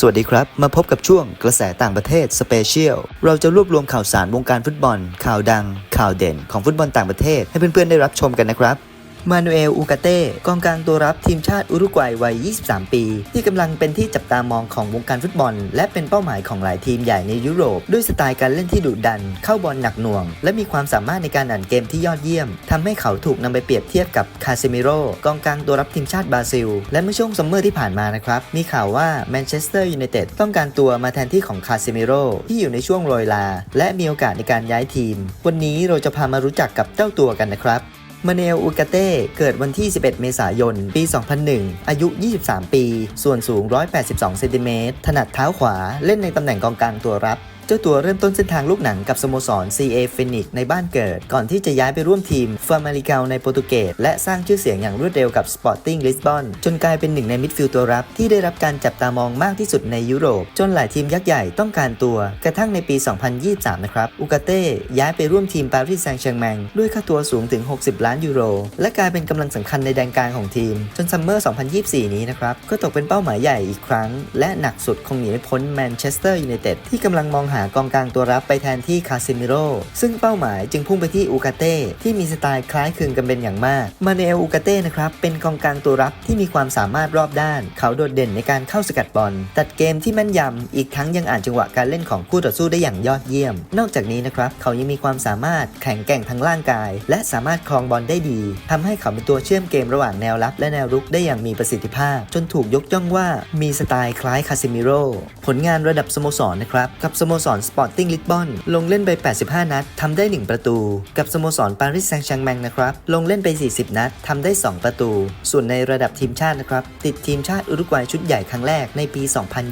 สวัสดีครับ มาพบกับช่วงกระแสต่างประเทศสเปเชียล เราจะรวบรวมข่าวสารวงการฟุตบอล ข่าวดัง ข่าวเด่นของฟุตบอลต่างประเทศ ให้เพื่อนๆได้รับชมกันนะครับ มานูเอล อูกาเต้ กองกลางตัวรับทีมชาติอุรุกวัยวัย 23 ปี ที่กำลังเป็นที่จับตามองของวงการฟุตบอล และเป็นเป้าหมายของหลายทีมใหญ่ในยุโรป ด้วยสไตล์การเล่นที่ดุดัน เข้าบอลหนักหน่วง และมีความสามารถในการอ่านเกมที่ยอดเยี่ยมทำให้เขาถูกนำไปเปรียบเทียบกับคาเซมิโรกองกลางตัวรับทีมชาติบราซิล และเมื่อช่วงซัมเมอร์ที่ผ่านมานะครับ มีข่าวว่าแมนเชสเตอร์ยูไนเต็ดต้องการตัวมาแทนที่ของคาเซมิโรที่อยู่ในช่วงโรยลา และมีโอกาสในการย้ายทีม วันนี้เราจะพามารู้จักกับเจ้าตัวกันนะครับ มาเนลอูกาเต้เกิดวันที่ 11 เมษายน ปี 2001 อายุ 23 ปี ส่วนสูง 182 เซนติเมตร ถนัดเท้าขวา เล่นในตำแหน่งกองกลางตัวรับ เจ้าตัวเริ่มต้นเส้นทางลูกหนังกับสโมสร CA Phoenix ในบ้านเกิด ก่อนที่จะย้ายไปร่วมทีมฟาร์มาริเกาในโปรตุเกสและสร้างชื่อเสียงอย่างรวดเร็วกับ Sporting Lisbon จนกลายเป็นหนึ่งในมิดฟิลด์ตัวรับ ที่ได้รับการจับตามองมากที่สุดในยุโรป จนหลายทีมยักษ์ใหญ่ต้องการตัว กระทั่งในปี 2023 นะครับอูกาเต้ย้ายไปร่วมทีมปารีสแซงต์แชร์แมงด้วยค่าตัวสูงถึง 60 ล้านยูโร และกลายเป็นกำลังสำคัญในแดนกลางของทีม จนซัมเมอร์ 2024 นี้นะครับก็ตกเป็นเป้าหมายใหญ่อีกครั้ง และหนักสุดคงหนีไม่พ้นแมนเชสเตอร์ยูไนเต็ดที่กำลังมองหากองกลางตัวรับไปแทนที่คาซิมิโรซึ่งเป้าหมายจึงพุ่งไปที่อูกาเต้ที่มีสไตล์คล้ายคลึงกันเป็นอย่างมาก มาเนลอูกาเต้นะครับเป็นกองกลางตัวรับที่มีความสามารถรอบด้าน เขาโดดเด่นในการเข้าสกัดบอลตัดเกมที่แม่นยำอีกทั้งยังอ่านจังหวะการเล่นของคู่ต่อสู้ได้อย่างยอดเยี่ยม นอกจากนี้นะครับเขายังมีความสามารถแข็งแกร่งทางร่างกาย และสามารถครองบอลได้ดีทำให้เขาเป็นตัวเชื่อมเกมระหว่างแนวรับและแนวรุกได้อย่างมีประสิทธิภาพ จนถูกยกย่องว่ามีสไตล์คล้ายคาซิมิโรผลงานระดับสโมสรนะครับกับสโมสรสปอร์ติ้งลิสบอนลงเล่นไป 85 นัดทำได้ 1 ประตู กับสโมสรปารีสแซงต์แชงแมงนะครับ ลงเล่นไป 40 นัดทำได้ 2 ประตู ส่วนในระดับทีมชาตินะครับ ติดทีมชาติอุรุกวัยชุดใหญ่ครั้งแรกในปี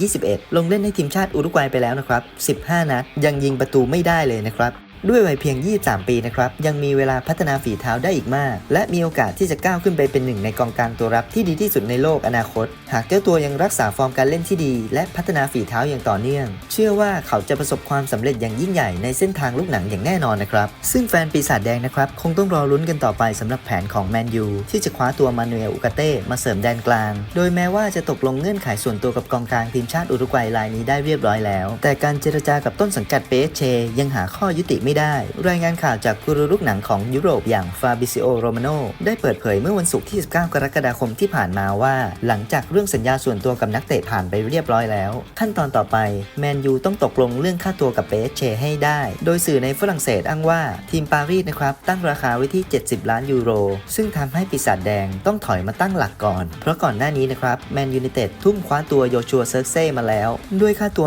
2021 ลงเล่นในทีมชาติอุรุกวัยไปแล้วนะครับ 15 นัด ยังยิงประตูไม่ได้เลยนะครับ ด้วยวัยเพียง 23 ปีนะครับ ยังมีเวลาพัฒนาฝีเท้าได้อีกมาก และมีโอกาสที่จะก้าวขึ้นไปเป็นหนึ่งในกองกลางตัวรับที่ดีที่สุดในโลกอนาคต หากเจ้าตัวยังรักษาฟอร์มการเล่นที่ดี และพัฒนาฝีเท้าอย่างต่อเนื่อง เชื่อว่าเขาจะประสบความสำเร็จอย่างยิ่งใหญ่ในเส้นทางลูกหนังอย่างแน่นอนนะครับ ซึ่งแฟนปีศาจแดงนะครับคงต้องรอลุ้นกันต่อไปสำหรับแผนของแมนยูที่จะคว้าตัวมานูเอลอูกาเต้มาเสริมแดนกลาง โดยแม้ว่าจะตกลงเงื่อนไขส่วนตัวกับกองกลางทีมชาติอุรุกวัยรายนี้ได้เรียบร้อยแล้ว แต่การเจรจากับต้นสังกัดเปเชยังหาข้อยุติไม่ได้ รายงานข่าวจากกูรูลูกหนังของยุโรปอย่างฟาบิซิโอโรมาโนได้เปิดเผยเมื่อวันศุกร์ที่ 19 กรกฎาคมที่ผ่านมาว่า หลังจากเรื่องสัญญาส่วนตัวกับนักเตะผ่านไปเรียบร้อยแล้ว ขั้นตอนต่อไปแมนยูต้องตกลงเรื่องค่าตัวกับเปเชให้ได้ โดยสื่อในฝรั่งเศสอ้างว่าทีมปารีสนะครับตั้งราคาไว้ที่ 70 ล้านยูโร ซึ่งทำให้ปีศาจแดงต้องถอยมาตั้งหลักก่อน เพราะก่อนหน้านี้นะครับแมนยูไนเต็ดทุ่มคว้าตัวโยชัวเซิร์กเซ่มาแล้ว ด้วยค่าตัว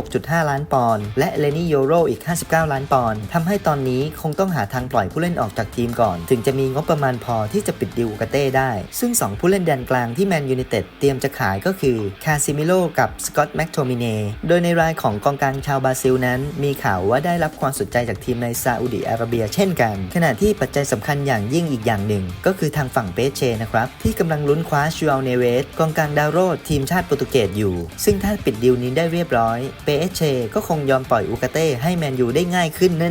36.5 ล้านปอนด์และเลนี่โยโรอีก 59 ล้านปอนด์ทำให้ตอนนี้คงต้องหาทางปล่อยผู้เล่นออกจากทีมก่อน ถึงจะมีงบประมาณพอที่จะปิดดิวกาเต้ได้ ซึ่ง 2 ผู้เล่นแดนกลางที่แมนยูไนเต็ดเตรียมจะขายก็คือคาซิมิโลกับสกอตแม็กโทมิเนโดยในรายของกองกลางชาวบราซิลนั้น มีข่าวว่าได้รับความสนใจจากทีมในซาอุดิอาระเบียเช่นกัน ขณะที่ปัจจัยสำคัญอย่างยิ่งอีกอย่างหนึ่ง ก็คือทางฝั่งเปเชนะครับที่กำลังลุ้นคว้าชูอัลเนเวสกองกลางดาวโรดทีมชาติโปรตุเกสอยู่ ซึ่งถ้าปิดดิวนี้ได้เรียบร้อยเปเชก็คงยอมปล่อยอูกาเต้ให้แมนยูได้ง่ายขึ้น